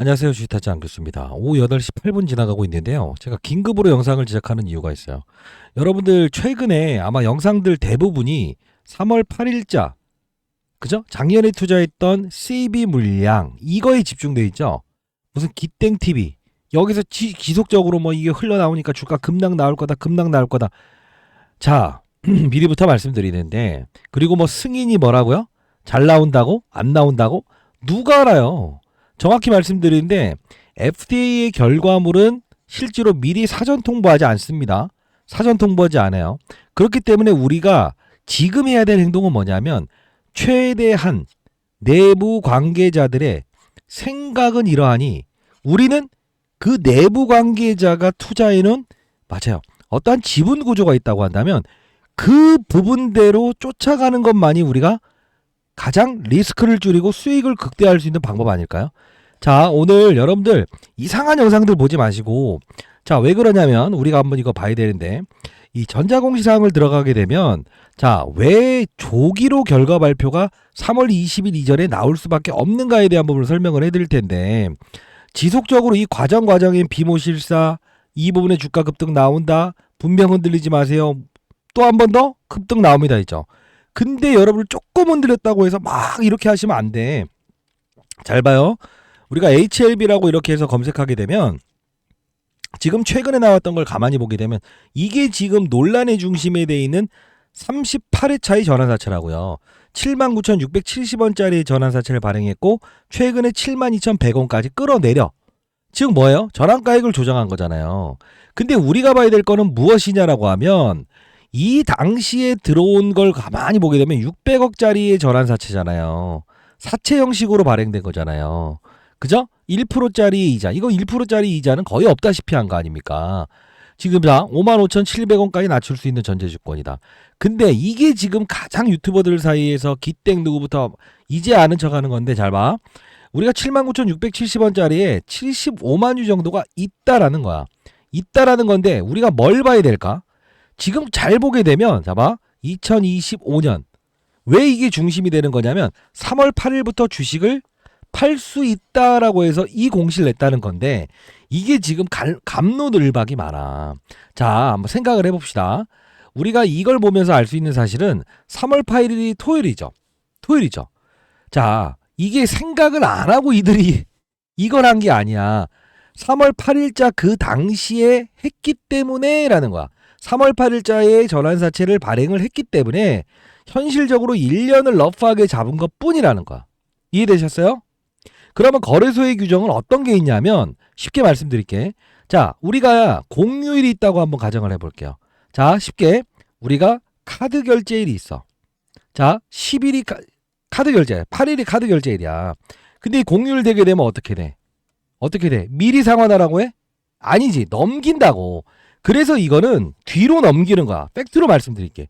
안녕하세요. 주식타짜 안교수입니다. 오후 8시 8분 지나가고 있는데요. 제가 긴급으로 영상을 제작하는 이유가 있어요. 여러분들 최근에 아마 영상들 대부분이 3월 8일자 그죠? 작년에 투자했던 CB 물량 이거에 집중돼 있죠. 무슨 기땡 TV 여기서 지, 지속적으로 뭐 이게 흘러나오니까 주가 급락 나올 거다. 급락 나올 거다. 자, 미리부터 말씀드리는데 그리고 뭐 승인이 뭐라고요? 잘 나온다고? 안 나온다고? 누가 알아요? 정확히 말씀드리는데 FDA의 결과물은 실제로 미리 사전 통보하지 않습니다. 사전 통보하지 않아요. 그렇기 때문에 우리가 지금 해야 될 행동은 뭐냐면 최대한 내부 관계자들의 생각은 이러하니 우리는 그 내부 관계자가 투자에는 맞아요. 어떠한 지분 구조가 있다고 한다면 그 부분대로 쫓아가는 것만이 우리가 가장 리스크를 줄이고 수익을 극대화할 수 있는 방법 아닐까요? 자, 오늘 여러분들 이상한 영상들 보지 마시고 자, 왜 그러냐면 우리가 한번 이거 봐야 되는데 이 전자공시사항을 들어가게 되면 자, 왜 조기로 결과 발표가 3월 20일 이전에 나올 수밖에 없는가에 대한 부분을 설명을 해 드릴 텐데 지속적으로 이 과정 과정인 비모실사 이 부분에 주가 급등 나온다. 분명 흔들리지 마세요. 또 한 번 더 급등 나옵니다. 있죠. 근데 여러분 조금 흔들렸다고 해서 막 이렇게 하시면 안 돼. 잘 봐요. 우리가 HLB라고 이렇게 해서 검색하게 되면 지금 최근에 나왔던 걸 가만히 보게 되면 이게 지금 논란의 중심에 돼 있는 38회차의 전환사채라고요. 79,670원짜리 전환사채를 발행했고 최근에 72,100원까지 끌어내려. 즉 뭐예요? 전환가액을 조정한 거잖아요. 근데 우리가 봐야 될 거는 무엇이냐라고 하면 이 당시에 들어온 걸 가만히 보게 되면 600억짜리의 전환사채잖아요. 사채 형식으로 발행된 거잖아요. 그죠? 1%짜리 이자. 이거 1%짜리 이자는 거의 없다시피 한 거 아닙니까? 지금 자 55,700원까지 낮출 수 있는 전제주권이다. 근데 이게 지금 가장 유튜버들 사이에서 기땡 누구부터 이제 아는 척 하는 건데 잘 봐. 우리가 79,670원짜리에 75만 유 정도가 있다라는 거야. 있다라는 건데 우리가 뭘 봐야 될까? 지금 잘 보게 되면 자 봐. 2025년 왜 이게 중심이 되는 거냐면 3월 8일부터 주식을 팔 수 있다라고 해서 이 공시를 냈다는 건데 이게 지금 갈, 감로늘박이 많아. 자, 한번 생각을 해봅시다. 우리가 이걸 보면서 알 수 있는 사실은 3월 8일이 토요일이죠. 토요일이죠. 자, 이게 생각을 안 하고 이들이 이걸 한 게 아니야. 3월 8일자 그 당시에 했기 때문에라는 거야. 3월 8일자에 전환사채를 발행을 했기 때문에 현실적으로 1년을 러프하게 잡은 것 뿐이라는 거야. 이해되셨어요? 그러면 거래소의 규정은 어떤 게 있냐면 쉽게 말씀드릴게. 자, 우리가 공휴일이 있다고 한번 가정을 해볼게요. 자, 쉽게 우리가 카드 결제일이 있어. 자, 10일이 카, 카드 결제, 8일이 카드 결제일이야. 근데 이 공휴일 되게 되면 어떻게 돼? 어떻게 돼? 미리 상환하라고 해? 아니지, 넘긴다고. 그래서 이거는 뒤로 넘기는 거야. 팩트로 말씀드릴게.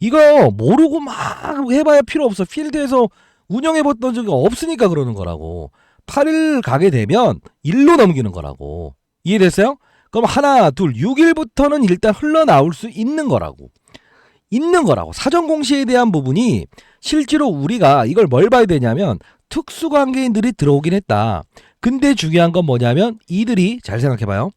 이거 모르고 막 해봐야 필요 없어. 필드에서 운영해 봤던 적이 없으니까 그러는 거라고. 8일 가게 되면 1로 넘기는 거라고. 이해됐어요? 그럼 하나, 둘, 6일부터는 일단 흘러나올 수 있는 거라고. 있는 거라고. 사전 공시에 대한 부분이 실제로 우리가 이걸 뭘 봐야 되냐면 특수관계인들이 들어오긴 했다. 근데 중요한 건 뭐냐면 이들이 잘 생각해봐요.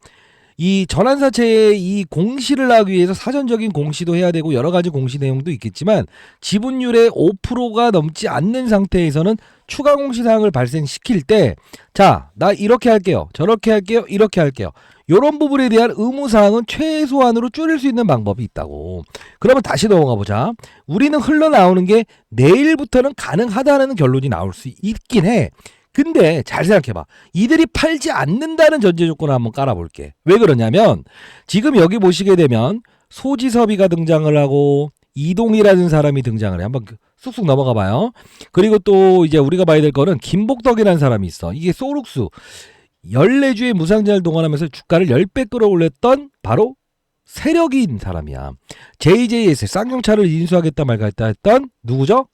이 전환사채의 이 공시를 하기 위해서 사전적인 공시도 해야 되고 여러 가지 공시 내용도 있겠지만 지분율의 5%가 넘지 않는 상태에서는 추가 공시 사항을 발생시킬 때 자, 나 이렇게 할게요. 저렇게 할게요. 이렇게 할게요. 요런 부분에 대한 의무 사항은 최소한으로 줄일 수 있는 방법이 있다고. 그러면 다시 넘어가 보자. 우리는 흘러나오는 게 내일부터는 가능하다는 결론이 나올 수 있긴 해. 근데 잘 생각해봐. 이들이 팔지 않는다는 전제 조건을 한번 깔아볼게. 왜 그러냐면 지금 여기 보시게 되면 소지섭이가 등장을 하고 이동이라는 사람이 등장을 해. 한번 그 쑥쑥 넘어가 봐요. 그리고 또 이제 우리가 봐야 될 거는 김복덕이라는 사람이 있어. 이게 소룩수 14주의 무상자를 동원하면서 주가를 10배 끌어올렸던 바로 세력인 사람이야. JJS 쌍용차를 인수하겠다 말까 했다 했던 누구죠?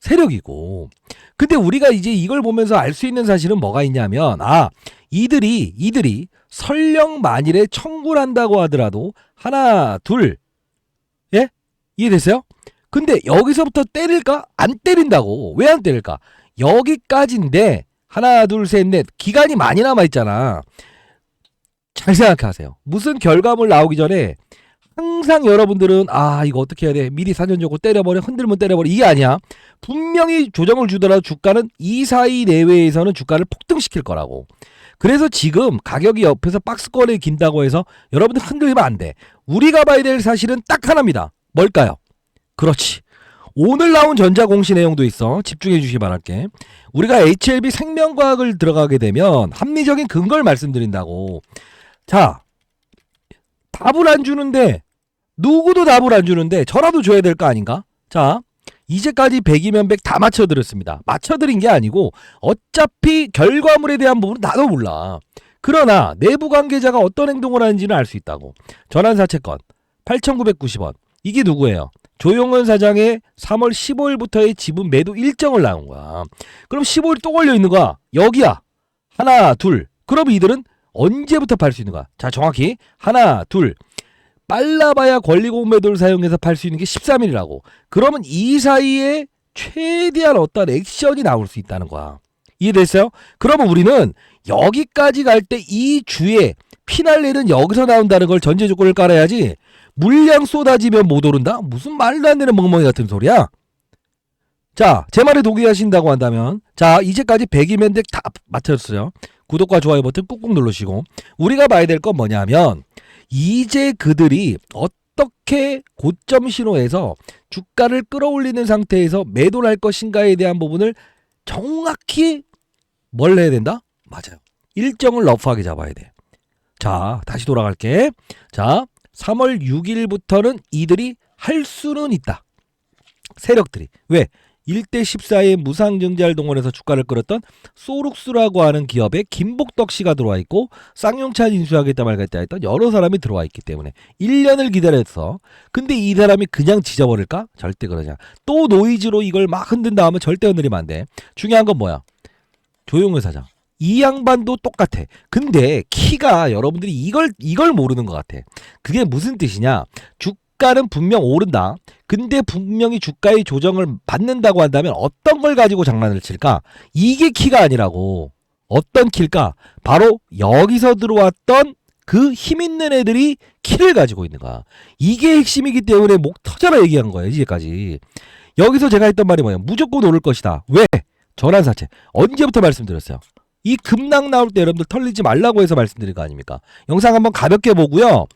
세력이고. 근데 우리가 이제 이걸 보면서 알 수 있는 사실은 뭐가 있냐면 아 이들이 이들이 설령 만일에 청구를 한다고 하더라도 하나 둘 예? 이해됐어요? 근데 여기서부터 때릴까? 안 때린다고. 왜 안 때릴까? 여기까지인데 하나, 둘, 셋, 넷. 기간이 많이 남아있잖아. 잘 생각하세요. 무슨 결과물 나오기 전에 항상 여러분들은 아 이거 어떻게 해야 돼? 미리 사전 조고 때려버려 흔들면 때려버려. 이게 아니야. 분명히 조정을 주더라도 주가는 이 사이 내외에서는 주가를 폭등시킬 거라고. 그래서 지금 가격이 옆에서 박스권에 긴다고 해서 여러분들 흔들리면 안 돼. 우리가 봐야 될 사실은 딱 하나입니다. 뭘까요? 그렇지. 오늘 나온 전자공시 내용도 있어. 집중해 주시기 바랄게. 우리가 HLB 생명과학을 들어가게 되면 합리적인 근거를 말씀드린다고. 자 답을 안 주는데 누구도 답을 안 주는데 저라도 줘야 될 거 아닌가? 자, 이제까지 100이면 100 다 맞춰드렸습니다. 맞춰드린 게 아니고 어차피 결과물에 대한 부분은 나도 몰라. 그러나 내부 관계자가 어떤 행동을 하는지는 알 수 있다고. 전환사채권 8,990원. 이게 누구예요? 조용원 사장의 3월 15일부터의 지분 매도 일정을 나온 거야. 그럼 15일 또 걸려 있는 거야. 여기야. 하나, 둘. 그럼 이들은 언제부터 팔 수 있는 거야? 자, 정확히 하나, 둘. 빨라봐야 권리공 매도를 사용해서 팔 수 있는 게 13일이라고. 그러면 이 사이에 최대한 어떤 액션이 나올 수 있다는 거야. 이해됐어요? 그러면 우리는 여기까지 갈 때 이 주에 피날레는 여기서 나온다는 걸 전제 조건을 깔아야지 물량 쏟아지면 못 오른다? 무슨 말도 안 되는 멍멍이 같은 소리야? 자, 제 말에 동의하신다고 한다면 자, 이제까지 100이면 100다 맞췄어요. 구독과 좋아요 버튼 꾹꾹 누르시고 우리가 봐야 될 건 뭐냐면 이제 그들이 어떻게 고점 신호에서 주가를 끌어올리는 상태에서 매도를 할 것인가에 대한 부분을 정확히 뭘 해야 된다? 맞아요. 일정을 러프하게 잡아야 돼. 자, 다시 돌아갈게. 자, 3월 6일부터는 이들이 할 수는 있다. 세력들이. 왜? 1대 14의 무상증자를 동원해서 주가를 끌었던 소룩스라고 하는 기업에 김복덕 씨가 들어와 있고 쌍용차 인수하겠다 말겠다 했던 여러 사람이 들어와 있기 때문에 1년을 기다렸어. 근데 이 사람이 그냥 지져버릴까? 절대 그러지 않아. 또 노이즈로 이걸 막 흔든다 하면 절대 흔들리면 안 돼. 중요한 건 뭐야? 조용회 사장. 이 양반도 똑같아. 근데 키가 여러분들이 이걸 이걸 모르는 것 같아. 그게 무슨 뜻이냐? 주 가는 분명 오른다. 근데 분명히 주가의 조정을 받는다고 한다면 어떤 걸 가지고 장난을 칠까? 이게 키가 아니라고. 어떤 키일까? 바로 여기서 들어왔던 그 힘 있는 애들이 키를 가지고 있는 거야. 이게 핵심이기 때문에 목 터져라 얘기한 거예요, 이제까지. 여기서 제가 했던 말이 뭐냐? 무조건 오를 것이다. 왜? 전환사채. 언제부터 말씀드렸어요? 이 급락 나올 때 여러분들 털리지 말라고 해서 말씀드린 거 아닙니까? 영상 한번 가볍게 보고요.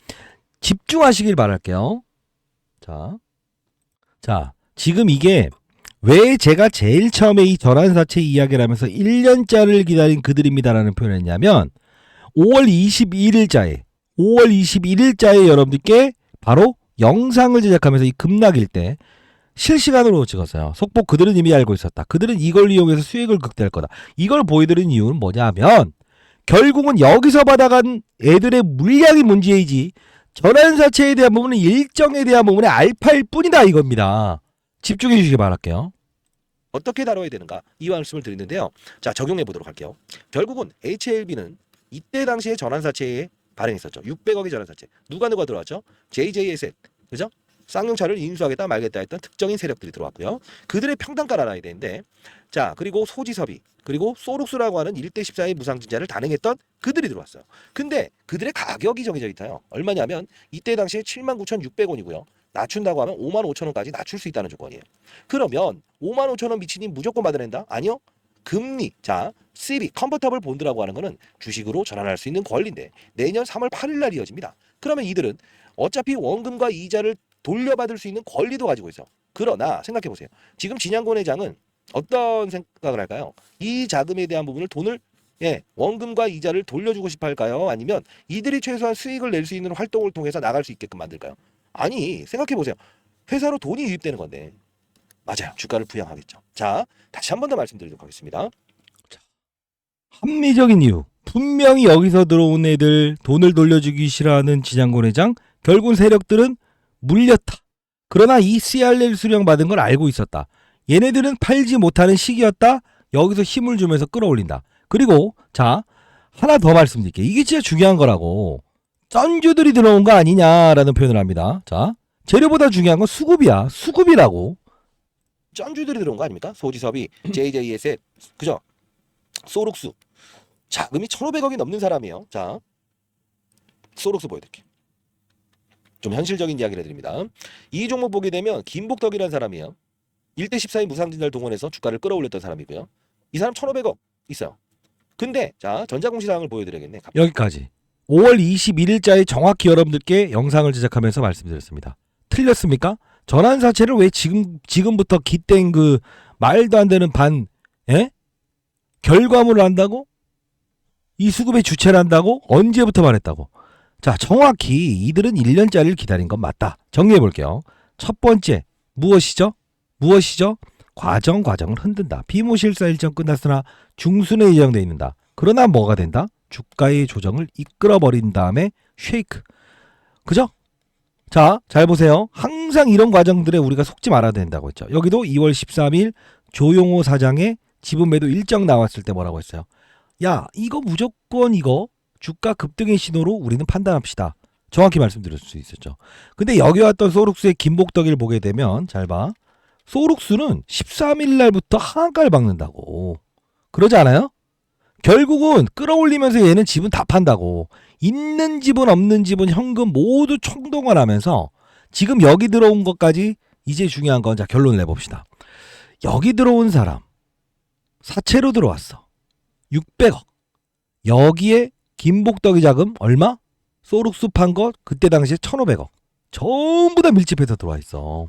집중하시길 바랄게요. 자. 자, 지금 이게 왜 제가 제일 처음에 이 전환사채 이야기를 하면서 1년짜리를 기다린 그들입니다라는 표현을 했냐면 5월 21일자에 5월 21일자에 여러분들께 바로 영상을 제작하면서 이 급락일 때 실시간으로 찍었어요. 속보 그들은 이미 알고 있었다. 그들은 이걸 이용해서 수익을 극대할 거다. 이걸 보여드린 이유는 뭐냐면 결국은 여기서 받아간 애들의 물량이 문제이지 전환사채에 대한 부분은 일정에 대한 부분의 알파일 뿐이다 이겁니다. 집중해 주시기 바랄게요. 어떻게 다뤄야 되는가 이 말씀을 드리는데요. 자 적용해 보도록 할게요. 결국은 HLB는 이때 당시에 전환사채에 발행했었죠. 600억의 전환사채. 누가 누가 들어왔죠? JJ에셋 그죠? 쌍용 차를 인수하겠다 말겠다 했던 특정인 세력들이 들어왔고요. 그들의 평단가를 알아야 되는데 자 그리고 소지섭이 그리고 소룩스라고 하는 1대 14의 무상증자를 단행했던 그들이 들어왔어요. 근데 그들의 가격이 정해져 있어요. 얼마냐면 이때 당시에 79,600원이고요. 낮춘다고 하면 5만 5천 원까지 낮출 수 있다는 조건이에요. 그러면 5만 5천 원 미치니 무조건 받아낸다? 아니요. 금리, 자, CB, 컨버터블 본드라고 하는 거는 주식으로 전환할 수 있는 권리인데 내년 3월 8일 날 이어집니다. 그러면 이들은 어차피 원금과 이자를 돌려받을 수 있는 권리도 가지고 있어. 그러나 생각해 보세요. 지금 진양권 회장은 어떤 생각을 할까요? 이 자금에 대한 부분을 돈을 예, 원금과 이자를 돌려주고 싶어 할까요? 아니면 이들이 최소한 수익을 낼 수 있는 활동을 통해서 나갈 수 있게끔 만들까요? 아니, 생각해 보세요. 회사로 돈이 유입되는 건데. 맞아요. 주가를 부양하겠죠. 자, 다시 한 번 더 말씀드리도록 하겠습니다. 합리적인 이유. 분명히 여기서 들어온 애들 돈을 돌려주기 싫어하는 지장권 회장 결국 세력들은 물렸다. 그러나 이 CRL 수령 받은 걸 알고 있었다. 얘네들은 팔지 못하는 시기였다. 여기서 힘을 주면서 끌어올린다. 그리고 자 하나 더 말씀드릴게요. 이게 진짜 중요한 거라고. 쩐주들이 들어온 거 아니냐라는 표현을 합니다. 자 재료보다 중요한 건 수급이야. 수급이라고. 쩐주들이 들어온 거 아닙니까? 소지섭이 JJS의 그죠? 소록수 자금이 1,500억이 넘는 사람이에요. 자, 소록수 보여드릴게요. 좀 현실적인 이야기를 해드립니다. 이 종목 보게 되면 김복덕이라는 사람이에요. 1대 14인 무상진달 동원해서 주가를 끌어올렸던 사람이고요. 이 사람 1,500억 있어요. 근데 자 전자공시사항을 보여드려야겠네. 여기까지. 5월 21일자에 정확히 여러분들께 영상을 제작하면서 말씀드렸습니다. 틀렸습니까? 전환사채를 왜 지금 지금부터 기땡 그 말도 안 되는 반 예? 결과물을 한다고? 이 수급의 주체를 한다고? 언제부터 말했다고? 자, 정확히 이들은 1년짜리를 기다린 건 맞다. 정리해 볼게요. 첫 번째, 무엇이죠? 무엇이죠? 과정 과정을 흔든다. 비모실사 일정 끝났으나 중순에 예정돼 있는다. 그러나 뭐가 된다? 주가의 조정을 이끌어 버린 다음에 쉐이크. 그죠? 자, 잘 보세요. 항상 이런 과정들에 우리가 속지 말아야 된다고 했죠. 여기도 2월 13일 조용호 사장의 지분 매도 일정 나왔을 때 뭐라고 했어요? 야, 이거 무조건 이거 주가 급등의 신호로 우리는 판단합시다. 정확히 말씀드릴 수 있었죠. 근데 여기 왔던 소룩스의 김복덕이를 보게 되면 잘 봐. 소룩스는 13일 날부터 하한가를 박는다고. 그러지 않아요? 결국은 끌어올리면서 얘는 지분 다 판다고. 있는 집은 없는 집은 현금 모두 총동원 하면서 지금 여기 들어온 것까지 이제 중요한 건 자 결론 내봅시다. 여기 들어온 사람 사채로 들어왔어. 600억. 여기에 김복덕이 자금 얼마? 소룩스 판것 그때 당시에 1,500억. 전부 다 밀집해서 들어와 있어.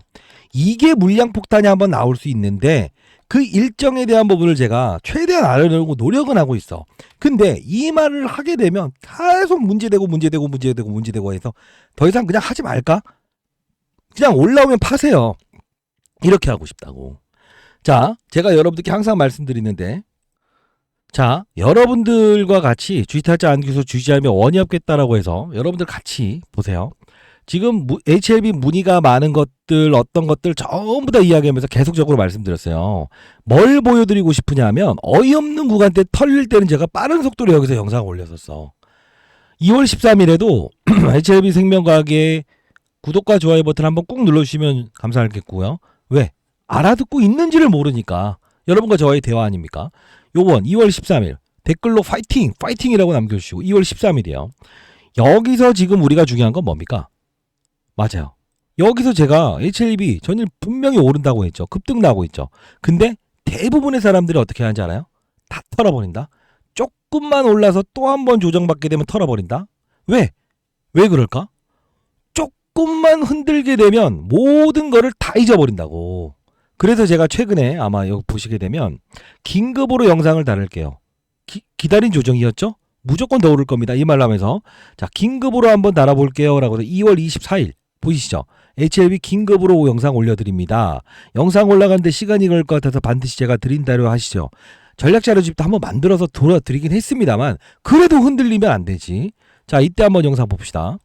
이게 물량 폭탄이 한번 나올 수 있는데 그 일정에 대한 부분을 제가 최대한 알아내려고 노력은 하고 있어. 근데 이 말을 하게 되면 계속 문제되고 문제되고 문제되고 문제되고 해서 더 이상 그냥 하지 말까? 그냥 올라오면 파세요. 이렇게 하고 싶다고. 자, 제가 여러분들께 항상 말씀드리는데 자, 여러분들과 같이 주식타자 안기소 주시하면 원이 없겠다라고 해서 여러분들 같이 보세요. 지금 무- HLB 문의가 많은 것들 어떤 것들 전부 다 이야기하면서 계속적으로 말씀드렸어요. 뭘 보여드리고 싶으냐면 어이없는 구간 때 털릴 때는 제가 빠른 속도로 여기서 영상을 올렸었어. 2월 13일에도 HLB 생명과학의 구독과 좋아요 버튼 한번 꾹 눌러주시면 감사하겠고요. 왜? 알아듣고 있는지를 모르니까 여러분과 저와의 대화 아닙니까? 요번 2월 13일 댓글로 파이팅! 파이팅이라고 남겨주시고 2월 13일이에요. 여기서 지금 우리가 중요한 건 뭡니까? 맞아요. 여기서 제가 HLB 전일 분명히 오른다고 했죠. 급등 나고 있죠. 근데 대부분의 사람들이 어떻게 하는지 알아요? 다 털어버린다. 조금만 올라서 또 한 번 조정받게 되면 털어버린다. 왜? 왜 그럴까? 조금만 흔들게 되면 모든 거를 다 잊어버린다고. 그래서 제가 최근에 아마 여기 보시게 되면 긴급으로 영상을 다룰게요. 기, 기다린 조정이었죠? 무조건 더 오를 겁니다. 이 말로 하면서 자 긴급으로 한번 달아볼게요. 라고 해서 2월 24일 보이시죠? HLB 긴급으로 영상 올려드립니다. 영상 올라가는데 시간이 걸릴 것 같아서 반드시 제가 드린다고 하시죠. 전략 자료집도 한번 만들어서 돌아드리긴 했습니다만 그래도 흔들리면 안 되지. 자 이때 한번 영상 봅시다.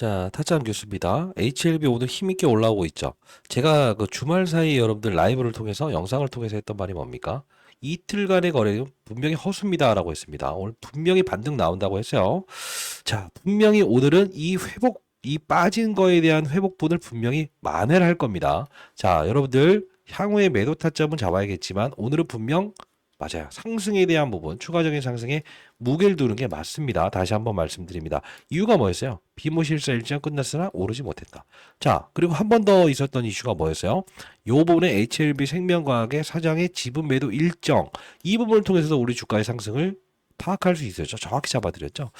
자, 타짜함 교수입니다. HLB 오늘 힘있게 올라오고 있죠. 제가 그 주말 사이 여러분들 라이브를 통해서 영상을 통해서 했던 말이 뭡니까? 이틀간의 거래는 분명히 허수입니다라고 했습니다. 오늘 분명히 반등 나온다고 했어요. 자, 분명히 오늘은 이 회복, 이 빠진 거에 대한 회복분을 분명히 만회를 할 겁니다. 자, 여러분들 향후에 매도 타점은 잡아야겠지만 오늘은 분명 맞아요. 상승에 대한 부분, 추가적인 상승에 무게를 두는 게 맞습니다. 다시 한번 말씀드립니다. 이유가 뭐였어요? 비모실사 일정 끝났으나 오르지 못했다. 자, 그리고 한 번 더 있었던 이슈가 뭐였어요? 요 부분에 HLB 생명과학의 사장의 지분 매도 일정 이 부분을 통해서도 우리 주가의 상승을 파악할 수. 저 정확히 잡아드렸죠.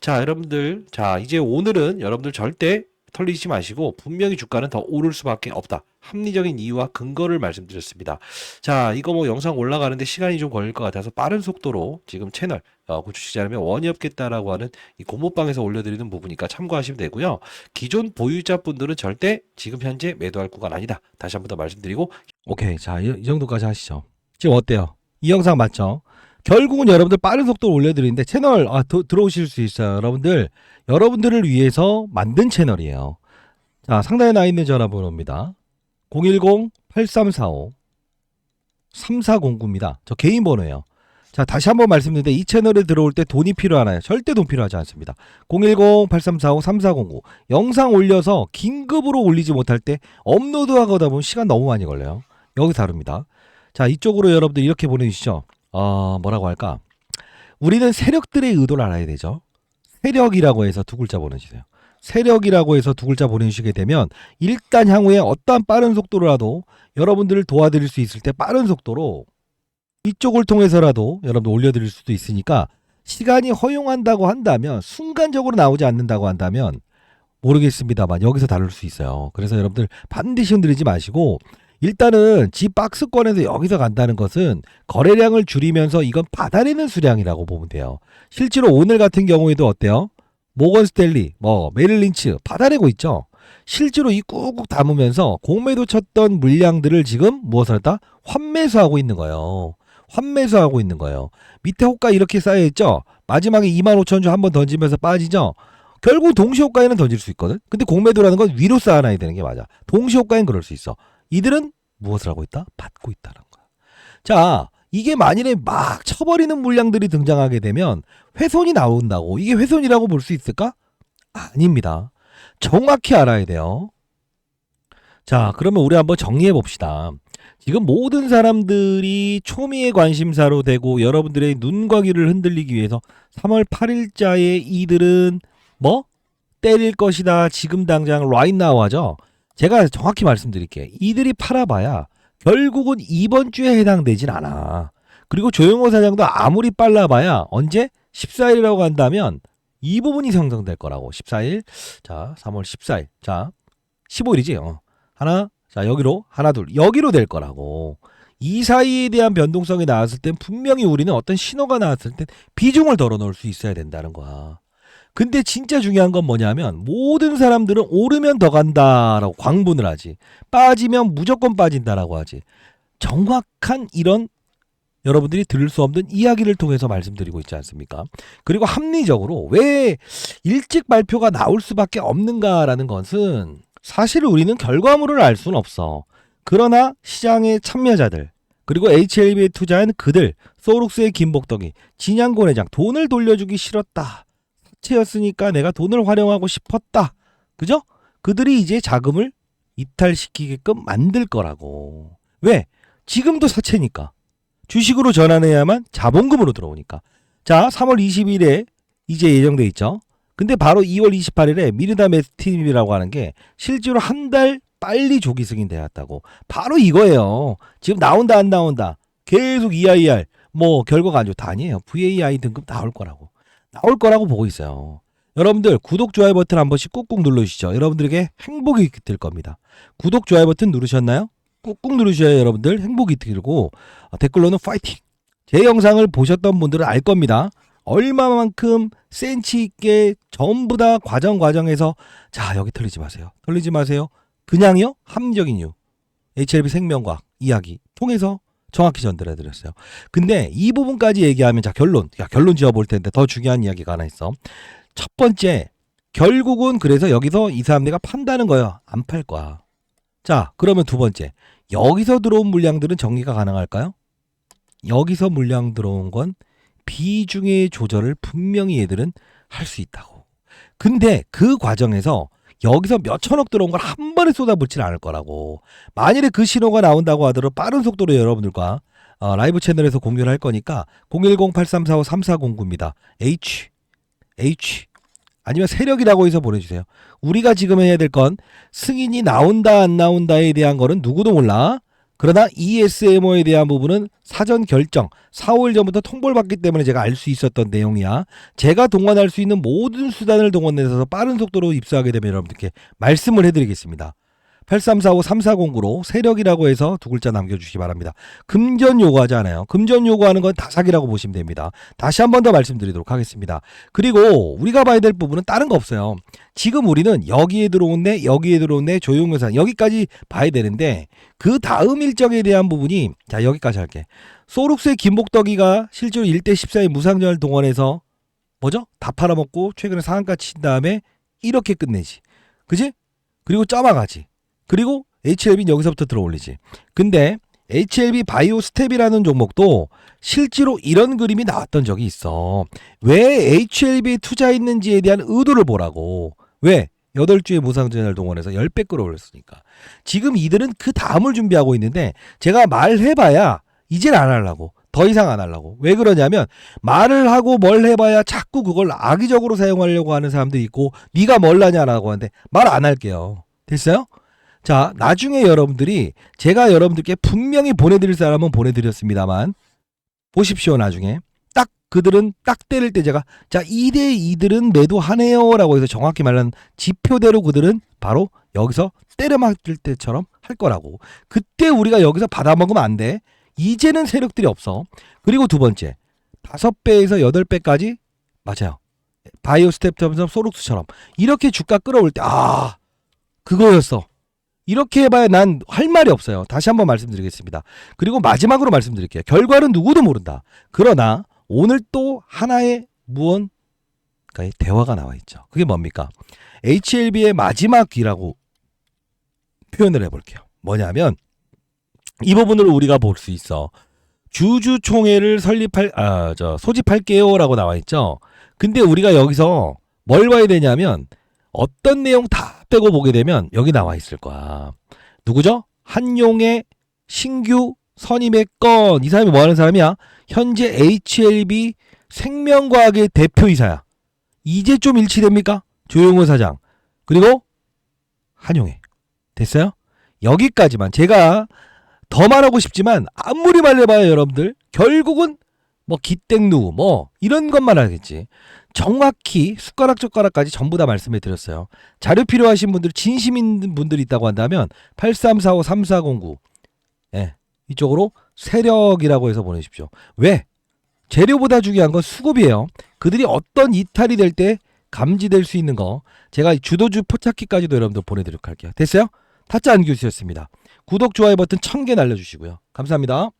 자, 여러분들, 자 이제 오늘은 여러분들 절대 털리지 마시고 분명히 주가는 더 오를 수밖에 없다. 합리적인 이유와 근거를 말씀드렸습니다. 자, 이거 뭐 영상 올라가는데 시간이 좀 걸릴 것 같아서 빠른 속도로 지금 채널 어, 구축시자라면 원이 없겠다라고 하는 이 고모방에서 올려드리는 부분이니까 참고하시면 되고요. 기존 보유자분들은 절대 지금 현재 매도할 구간 아니다. 다시 한 번 더 말씀드리고 오케이 자이 정도까지 하시죠. 지금 어때요? 이 영상 맞죠? 결국은 여러분들 빠른 속도로 올려드리는데 채널 아, 도- 들어오실 수 있어요. 여러분들 여러분들을 위해서 만든 채널이에요. 자 상단에 나 있는 전화번호입니다. 010-8345 3409입니다. 저 개인 번호예요. 자 다시 한번 말씀드리는데 이 채널에 들어올 때 돈이 필요하나요? 절대 돈 필요하지 않습니다. 010-8345-3409 영상 올려서 긴급으로 올리지 못할 때 업로드하거나 보면 시간 너무 많이 걸려요. 여기 다릅니다. 자 이쪽으로 여러분들 이렇게 보내주시죠. 어, 뭐라고 할까? 우리는 세력들의 의도를 알아야 되죠. 세력이라고 해서 두 글자 보내주세요. 세력이라고 해서 두 글자 보내주시게 되면 일단 향후에 어떠한 빠른 속도로라도 여러분들을 도와드릴 수 있을 때 빠른 속도로 이쪽을 통해서라도 여러분들 올려드릴 수도 있으니까 시간이 허용한다고 한다면 순간적으로 나오지 않는다고 한다면 모르겠습니다만 여기서 다룰 수 있어요. 그래서 여러분들 반드시 흔들리지 마시고 일단은 지 박스권에서 여기서 간다는 것은 거래량을 줄이면서 이건 받아내는 수량이라고 보면 돼요. 실제로 오늘 같은 경우에도 어때요? 모건 스텔리, 뭐 메릴 린치 받아내고 있죠. 실제로 이 꾹꾹 담으면서 공매도 쳤던 물량들을 지금 무엇을 했다? 환매수하고 있는 거예요. 환매수하고 있는 거예요. 밑에 호가 이렇게 쌓여 있죠. 마지막에 2만 5천 주한번 던지면서 빠지죠. 결국 동시 호가에는 던질 수 있거든. 근데 공매도라는 건 위로 쌓아놔야 되는 게 맞아. 동시 호가엔 그럴 수 있어. 이들은 무엇을 하고 있다? 받고 있다는 거야. 자, 이게 만일에 막 쳐버리는 물량들이 등장하게 되면 훼손이 나온다고. 이게 훼손이라고 볼 수 있을까? 아닙니다. 정확히 알아야 돼요. 자, 그러면 우리 한번 정리해 봅시다. 지금 모든 사람들이 초미의 관심사로 되고 여러분들의 눈과 귀를 흔들리기 위해서 3월 8일자에 이들은 뭐 때릴 것이다. 지금 당장 right now 하죠. 제가 정확히 말씀드릴게요. 이들이 팔아봐야 결국은 이번 주에 해당되진 않아. 그리고 조영호 사장도 아무리 빨라봐야 언제 14일이라고 한다면 이 부분이 형성될 거라고. 14일. 자, 3월 14일. 자, 15일이지. 어. 하나. 자, 여기로 하나 둘. 여기로 될 거라고. 이 사이에 대한 변동성이 나왔을 땐 분명히 우리는 어떤 신호가 나왔을 땐 비중을 덜어 놓을 수 있어야 된다는 거야. 근데 진짜 중요한 건 뭐냐면 모든 사람들은 오르면 더 간다라고 광분을 하지. 빠지면 무조건 빠진다라고 하지. 정확한 이런 여러분들이 들을 수 없는 이야기를 통해서 말씀드리고 있지 않습니까? 그리고 합리적으로 왜 일찍 발표가 나올 수밖에 없는가라는 것은 사실 우리는 결과물을 알 수는 없어. 그러나 시장의 참여자들 그리고 HLB에 투자한 그들 소록스의 김복덕이 진양곤 회장 돈을 돌려주기 싫었다. 사채였으니까 내가 돈을 활용하고 싶었다. 그죠? 그들이 이제 자금을 이탈시키게끔 만들 거라고. 왜? 지금도 사채니까. 주식으로 전환해야만 자본금으로 들어오니까. 자, 3월 20일에 이제 예정돼 있죠. 근데 바로 2월 28일에 미르다 메스팀이라고 하는 게 실제로 한 달 빨리 조기 승인되었다고. 바로 이거예요. 지금 나온다 안 나온다. 계속 EIR 뭐 결과가 안 좋다 아니에요. VAI 등급 나올 거라고. 나올 거라고 보고 있어요. 여러분들 구독 좋아요 버튼 한 번씩 꾹꾹 눌러주시죠. 여러분들에게 행복이 들 겁니다. 구독 좋아요 버튼 누르셨나요? 꾹꾹 누르셔야 여러분들 행복이 들고 어, 댓글로는 파이팅. 제 영상을 보셨던 분들은 알 겁니다. 얼마만큼 센치 있게 전부 다 과정 과정에서 자 여기 털리지 마세요. 털리지 마세요. 그냥요 합리적인 이유. HLB 생명과학 이야기 통해서 정확히 전달해 드렸어요. 근데 이 부분까지 얘기하면 자 결론. 야 결론 지어 볼 텐데 더 중요한 이야기가 하나 있어. 첫 번째 결국은 그래서 여기서 이 사람 내가 판다는 거예요. 안 팔 거야. 자 그러면 두 번째 여기서 들어온 물량들은 정리가 가능할까요? 여기서 물량 들어온 건 비중의 조절을 분명히 얘들은 할 수 있다고. 근데 그 과정에서 여기서 몇 천억 들어온 걸 한 번에 쏟아붓지는 않을 거라고. 만일에 그 신호가 나온다고 하더라도 빠른 속도로 여러분들과 어, 라이브 채널에서 공유를 할 거니까 010-8345-3409입니다. H, H 아니면 세력이라고 해서 보내주세요. 우리가 지금 해야 될 건 승인이 나온다 안 나온다에 대한 거는 누구도 몰라. 그러나 ESMO에 대한 부분은 사전 결정 4월 전부터 통보를 받기 때문에 제가 알 수 있었던 내용이야. 제가 동원할 수 있는 모든 수단을 동원해서 빠른 속도로 입수하게 되면 여러분들께 말씀을 해드리겠습니다. 8345-3409로 세력이라고 해서 두 글자 남겨주시기 바랍니다. 금전 요구하지 않아요. 금전 요구하는 건 다 사기라고 보시면 됩니다. 다시 한 번 더 말씀드리도록 하겠습니다. 그리고 우리가 봐야 될 부분은 다른 거 없어요. 지금 우리는 여기에 들어온네, 여기에 들어온네, 조용요산 여기까지 봐야 되는데 그 다음 일정에 대한 부분이 자 여기까지 할게. 소룩스의 김복덕이가 실제로 1대 14의 무상전을 동원해서 뭐죠? 다 팔아먹고 최근에 상한가 친 다음에 이렇게 끝내지. 그지? 그리고 점아가지. 그리고 HLB는 여기서부터 들어올리지. 근데 HLB 바이오 스텝이라는 종목도 실제로 이런 그림이 나왔던 적이 있어. 왜 HLB에 투자했는지에 대한 의도를 보라고. 왜? 8주의 무상전을 동원해서 10배 끌어올렸으니까. 지금 이들은 그 다음을 준비하고 있는데 제가 말해봐야 이젠 안 하려고. 더 이상 안 하려고. 왜 그러냐면 말을 하고 뭘 해봐야 자꾸 그걸 악의적으로 사용하려고 하는 사람들이 있고 네가 뭘 하냐라고 하는데 말 안 할게요. 됐어요? 자 나중에 여러분들이 제가 여러분들께 분명히 보내드릴 사람은 보내드렸습니다만 보십시오 나중에 딱 그들은 딱 때릴 때 제가 자 2대 2들은 매도하네요라고 해서 정확히 말하는 지표대로 그들은 바로 여기서 때려 맞을 때처럼 할 거라고 그때 우리가 여기서 받아먹으면 안 돼. 이제는 세력들이 없어. 그리고 두 번째, 다섯 배에서 여덟 배까지 맞아요. 바이오 스텝처럼 소록스처럼 이렇게 주가 끌어올 때 아 그거였어. 이렇게 해봐야 난 할 말이 없어요. 다시 한번 말씀드리겠습니다. 그리고 마지막으로 말씀드릴게요. 결과는 누구도 모른다. 그러나 오늘 또 하나의 무언가의 대화가 나와 있죠. 그게 뭡니까? HLB의 마지막 귀라고 표현을 해볼게요. 뭐냐면 이 부분을 우리가 볼 수 있어. 주주총회를 설립할 아 저 소집할게요라고 나와 있죠. 근데 우리가 여기서 뭘 봐야 되냐면 어떤 내용 다 빼고 보게 되면 여기 나와 있을 거야. 누구죠? 한용의 신규 선임의 건. 이 사람이 뭐 하는 사람이야? 현재 HLB 생명과학의 대표이사야. 이제 좀 일치됩니까? 조용호 사장. 그리고 한용의. 됐어요? 여기까지만. 제가 더 말하고 싶지만 아무리 말해봐요 여러분들 결국은 뭐 기땡누 뭐 이런 것만 하겠지 정확히 숟가락 젓가락까지 전부 다 말씀해 드렸어요 자료 필요하신 분들 진심 있는 분들이 있다고 한다면 8345 3409 예, 이쪽으로 세력이라고 해서 보내십시오 왜? 재료보다 중요한 건 수급이에요 그들이 어떤 이탈이 될 때 감지될 수 있는 거 제가 주도주 포착기까지도 여러분들 보내드리도록 할게요 됐어요? 타짜 안교수였습니다 구독, 좋아요 버튼 1000개 날려주시고요. 감사합니다.